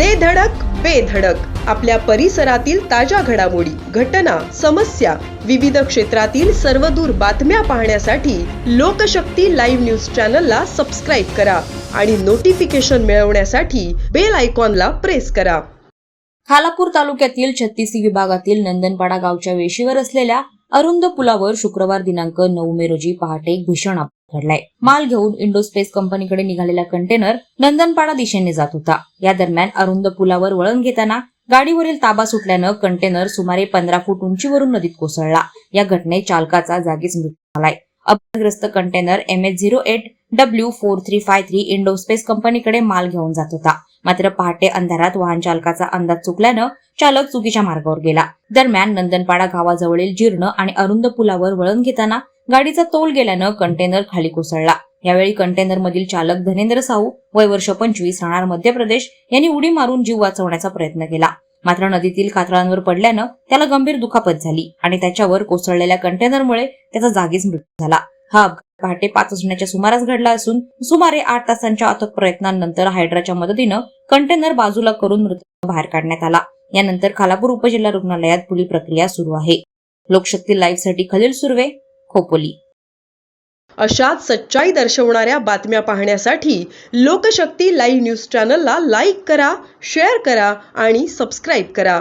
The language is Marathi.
दे धडक बेधडक आपल्या परिसरातील ताज्या घडामोडी घटना समस्या विविध क्षेत्रातील सर्वदूर बातम्या पाहण्यासाठी लोकशक्ती लाईव्ह न्यूज चॅनलला सबस्क्राईब करा आणि नोटिफिकेशन मिळवण्यासाठी बेल आयकॉनला प्रेस करा. खालापूर तालुक्यातील छत्तीस विभागातील नंदनपाडा गावच्या वेशीवर असलेल्या अरुंद पुलावर शुक्रवार दिनांक नऊ मे रोजी पहाटे भीषण अपघात घडलाय. माल घेऊन इंडोस्पेस कंपनीकडे निघालेला कंटेनर नंदनपाडा दिशेने जात होता. या दरम्यान अरुंद पुलावर वळण घेताना गाडीवरील ताबा सुटल्यानं कंटेनर सुमारे पंधरा फूट उंचीवरून नदीत कोसळला. या घटनेत चालकाचा जागीच मृत्यू झालाय. अपघातग्रस्त container M H zero eight W four three five three IndoSpace कंपनीकडे माल घेऊन जात होता. मात्र पहाटे अंधारात वाहन चालकाचा अंदाज चुकल्यानं चालक चुकीच्या मार्गावर गेला. दरम्यान नंदनपाडा गावाजवळील जीर्ण आणि अरुंद पुलावर वळण घेताना गाडीचा तोल गेल्यानं कंटेनर खाली कोसळला. यावेळी कंटेनर मधील चालक धनेंद्र साहू वय वर्ष पंचवीस राहणार मध्य प्रदेश यांनी उडी मारून जीव वाचवण्याचा प्रयत्न केला. मात्र नदीतील कातळांवर पडल्यानं त्याला गंभीर दुखापत झाली आणि त्याच्यावर कोसळलेल्या कंटेनरमुळे त्याचा जागीच मृत्यू झाला. हा अपघात पहाटे पाच वाजण्याच्या सुमारास घडला असून सुमारे आठ तासांच्या अथक प्रयत्नांनंतर हायड्राच्या मदतीनं कंटेनर बाजूला करून मृतदेह बाहेर काढण्यात आला. यानंतर खालापूर उपजिल्हा रुग्णालयात पुढील प्रक्रिया सुरू आहे. लोकशक्ती लाईव्हसाठी खलील सुर्वे खोपोली. अशाच सच्चाई दर्शवणाऱ्या बातम्या पाहण्यासाठी लोकशक्ती लाईव्ह न्यूज चॅनलला लाईक करा शेअर करा आणि सबस्क्राईब करा.